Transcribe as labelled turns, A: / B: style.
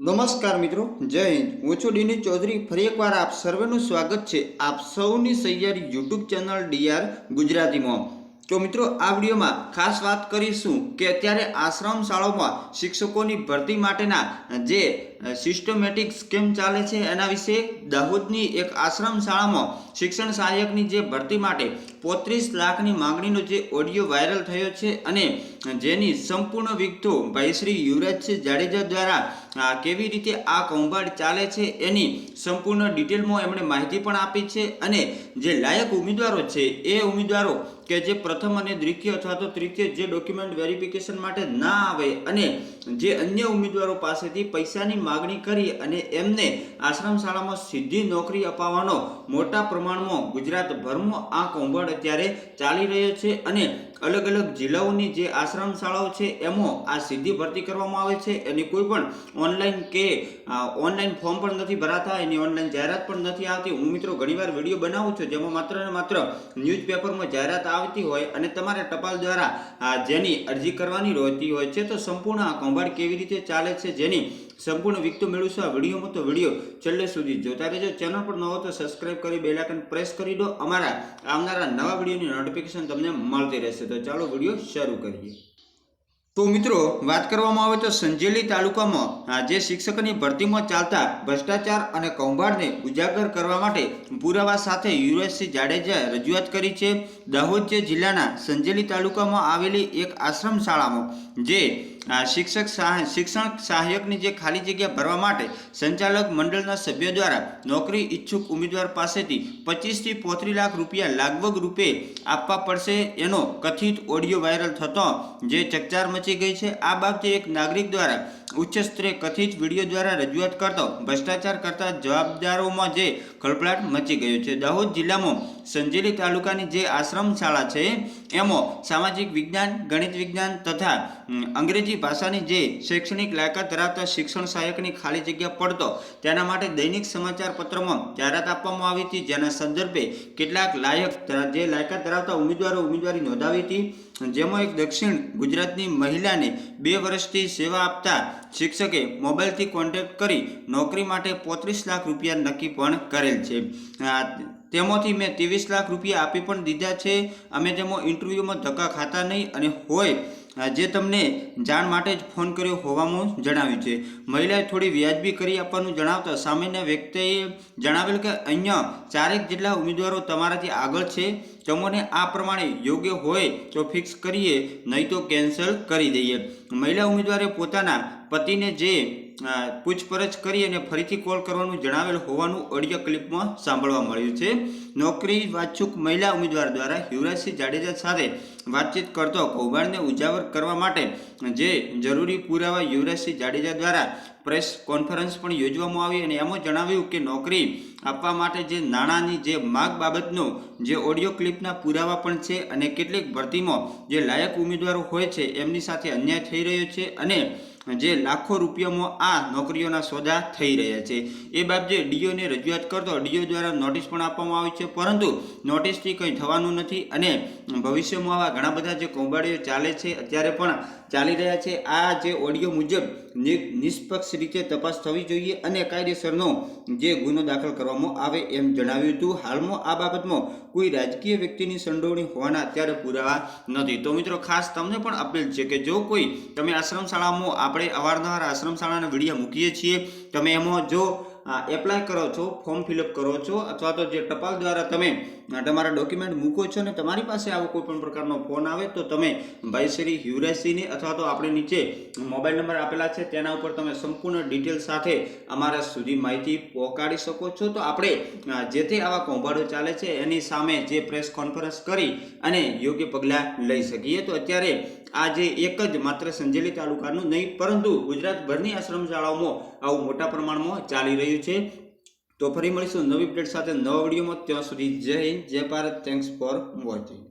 A: નમસ્કાર મિત્રો, જય હિન્દ. હું છું ડીની ચૌધરી. ફરી એકવાર આપ સર્વેનું સ્વાગત છે આપ સૌની સૈયારી યુટ્યુબ ચેનલ ડીઆર ગુજરાતીમાં તો મિત્રો, આ વિડીયોમાં ખાસ વાત કરીશું કે અત્યારે આશ્રમ શાળાઓમાં શિક્ષકોની ભરતી માટેના જે સિસ્ટમેટિક સ્કીમ ચાલે છે. એના વિશે દાહોદની એક આશ્રમ શાળામાં શિક્ષણ સહાયકની જે ભરતી માટે પોત્રીસ લાખની માંગણીનો જે ઓડિયો વાયરલ થયો છે અને જેની સંપૂર્ણ વિગતો ભાઈ શ્રી યુવરાજસિંહ જાડેજા દ્વારા કેવી રીતે આ કૌભાંડ ચાલે છે એની સંપૂર્ણ ડિટેલમાં એમણે માહિતી પણ આપી છે અને જે લાયક ઉમેદવારો છે એ ઉમેદવારો કે જે પ્રથમ અને દ્વિતીય અથવા તો તૃતીય જે ડોક્યુમેન્ટ વેરિફિકેશન માટે ના આવે અને જે અન્ય ઉમેદવારો પાસેથી પૈસાની માગણી કરી અને એમને આશ્રમ શાળામાં સીધી નોકરી અપાવવાનો મોટા પ્રમાણમાં ગુજરાતભરમાં આ કૌભાંડ અત્યારે ચાલી રહ્યો છે અને અલગ અલગ જિલ્લાઓની જે આશ્રમ શાળાઓ છે એમાં આ સીધી ભરતી કરવામાં આવે છે એની કોઈ પણ ઓનલાઈન કે ઓનલાઈન ફોર્મ પણ નથી ભરાતા એની ઓનલાઈન જાહેરાત પણ નથી આવતી. હું મિત્રો ઘણીવાર વીડિયો બનાવું છું જેમાં માત્ર ને માત્ર ન્યૂઝપેપરમાં જાહેરાત આવતી હોય અને તમારે ટપાલ દ્વારા જેની અરજી કરવાની રહેતી હોય છે તો સંપૂર્ણ આ કૌભાંડ કેવી રીતે ચાલે છે જેની સંપૂર્ણ વિગતો મેળવશો આ વિડીયોમાં તો વીડિયો છેલ્લે સુધી જોતા રહેજો. ચેનલ પર ન હો તો સબસ્ક્રાઇબ કરી બેલ આઇકન પ્રેસ કરી દો. અમારા આવનારા નવા વિડીયોની નોટિફિકેશન તમને મળતી રહેશે. તો ચાલો વીડિયો શરૂ કરીએ. તો મિત્રો, વાત કરવામાં આવે તો સંજેલી તાલુકામાં આ જે શિક્ષકની ભરતીમાં ચાલતા ભ્રષ્ટાચાર અને કૌભાંડને ઉજાગર કરવા માટે પુરાવા સાથે યુએસસી જાડેજાએ રજૂઆત કરી છે. દાહોદ જિલ્લાના સંજેલી તાલુકામાં આવેલી એક આશ્રમ શાળામાં જે શિક્ષક સહાય શિક્ષણ સહાયકની જે ખાલી જગ્યા ભરવા માટે સંચાલક મંડળના સભ્યો દ્વારા નોકરી ઈચ્છુક ઉમેદવાર પાસેથી પચીસથી પોત્રીસ લાખ રૂપિયા લાગવગ રૂપે આપવા પડશે એનો કથિત ઓડિયો વાયરલ થતો જે ચકચાર મચી ગઈ છે. આ બાબતે એક નાગરિક દ્વારા ઉચ્ચ સ્તરે કથિત વીડિયો દ્વારા રજૂઆત કરતો ભ્રષ્ટાચાર કરતા જવાબદારોમાં જે ખળભળાટ મચી ગયો છે. દાહોદ જિલ્લામાં સંજેલી તાલુકાની જે આશ્રમ શાળા છે, એમાં સામાજિક વિજ્ઞાન, ગણિત વિજ્ઞાન તથા અંગ્રેજી ભાષાની જે શૈક્ષણિક લાયકાત ધરાવતા શિક્ષણ સહાયકની ખાલી જગ્યા પડતો, તેના માટે દૈનિક સમાચાર પત્રમાં જાહેરાત આપવામાં આવી હતી, જેના સંદર્ભે કેટલાક લાયક જે લાયકાત ધરાવતા ઉમેદવારો ઉમેદવારી નોંધાવી હતી. જેમાં એક દક્ષિણ ગુજરાતની મહિલાને બે વર્ષથી સેવા આપતા શિક્ષકે મોબાઈલથી કોન્ટેક્ટ કરી નોકરી માટે પોત્રીસ લાખ રૂપિયા નક્કી પણ કરેલ છે. તેમાંથી મેં ત્રેવીસ લાખ રૂપિયા આપી પણ દીધા છે. અમે તેમાં ઇન્ટરવ્યૂમાં ધક્કા ખાતા નહીં અને હોય જે તમને જાણ માટે જ ફોન કર્યો હોવાનું જણાવ્યું છે. મહિલાએ થોડી વ્યાજબી કરી આપવાનું જણાવતા સામાન્ય વ્યક્તિએ જણાવેલ કે અહીંયા ચારેક જેટલા ઉમેદવારો તમારાથી આગળ છે. તમને આ પ્રમાણે યોગ્ય હોય તો ફિક્સ કરીએ, નહીં તો કેન્સલ કરી દઈએ. મહિલા ઉમેદવારે પોતાના પતિને જે પૂછપરછ કરી અને ફરીથી કોલ કરવાનું જણાવેલ હોવાનું ઓડિયો ક્લિપમાં સાંભળવા મળ્યું છે. નોકરી વાંચુક મહિલા ઉમેદવાર દ્વારા યુવરાજસિંહ જાડેજા સાથે વાતચીત કરતો કૌભાંડને ઉજાગર કરવા માટે જે જરૂરી પુરાવા યુવરાજસિંહ જાડેજા દ્વારા પ્રેસ કોન્ફરન્સ પણ યોજવામાં આવી અને એમાં જણાવ્યું કે નોકરી આપવા માટે જે નાણાંની જે માગ બાબતનો જે ઓડિયો ક્લિપના પુરાવા પણ છે અને કેટલીક ભરતીમાં જે લાયક ઉમેદવારો હોય છે, એમની સાથે અન્યાય થઈ રહ્યો છે અને જે લાખો રૂપિયામાં આ નોકરીઓના સોદા થઈ રહ્યા છે. એ બાબતે ડીઓને રજૂઆત કરતો ડીઓ દ્વારા નોટિસ પણ આપવામાં આવી છે, પરંતુ નોટિસથી કંઈ થવાનું નથી અને ભવિષ્યમાં આવા ઘણા બધા જે કૌભાંડીઓ ચાલે છે, અત્યારે પણ ચાલી રહ્યા છે. આ જે ઓડિયો મુજબ નિષ્પક્ષ રીતે તપાસ થવી જોઈએ અને કાયદેસરનો જે ગુનો દાખલ કરવામાં આવે એમ જણાવ્યું હતું. હાલમાં આ બાબતમાં કોઈ રાજકીય વ્યક્તિની સંડોવણી હોવાના અત્યારે પુરાવા નથી. તો મિત્રો, ખાસ તમને પણ અપીલ છે કે જો કોઈ તમે આશ્રમ શાળામાં આપણે અવારનવાર આશ્રમ શાળાના વીડિયો મૂકીએ છીએ. તમે એમાં જો એપ્લાય કરો છો ફોર્મ ફિલઅપ કરો છો, અથવા તો જે ટપાલ દ્વારા તમે તમારા ડોક્યુમેન્ટ મૂકો છો ને તમારી પાસે આવો કોઈ પણ પ્રકારનો ફોન આવે તો તમે ભાઈ શ્રી યુવરાજસિંહને અથવા તો આપણે નીચે મોબાઈલ નંબર આપેલા છે, તેના ઉપર તમે સંપૂર્ણ ડિટેલ સાથે અમારા સુધી માહિતી પહોંચાડી શકો છો. તો આપણે જે તે આવા કૌભાંડો ચાલે છે, એની સામે જે પ્રેસ કોન્ફરન્સ કરી અને યોગ્ય પગલાં લઈ શકીએ. તો અત્યારે આ જે એક જ માત્ર સંજેલી તાલુકાનું નહીં, પરંતુ ગુજરાતભરની આશ્રમ શાળાઓમાં આવું મોટા પ્રમાણમાં ચાલી રહ્યું છે. તો ફરી મળીશું નવી અપડેટ સાથે નવા વિડીયોમાં. ત્યાં સુધી જય હિન્દ, જય ભારત. Thanks for watching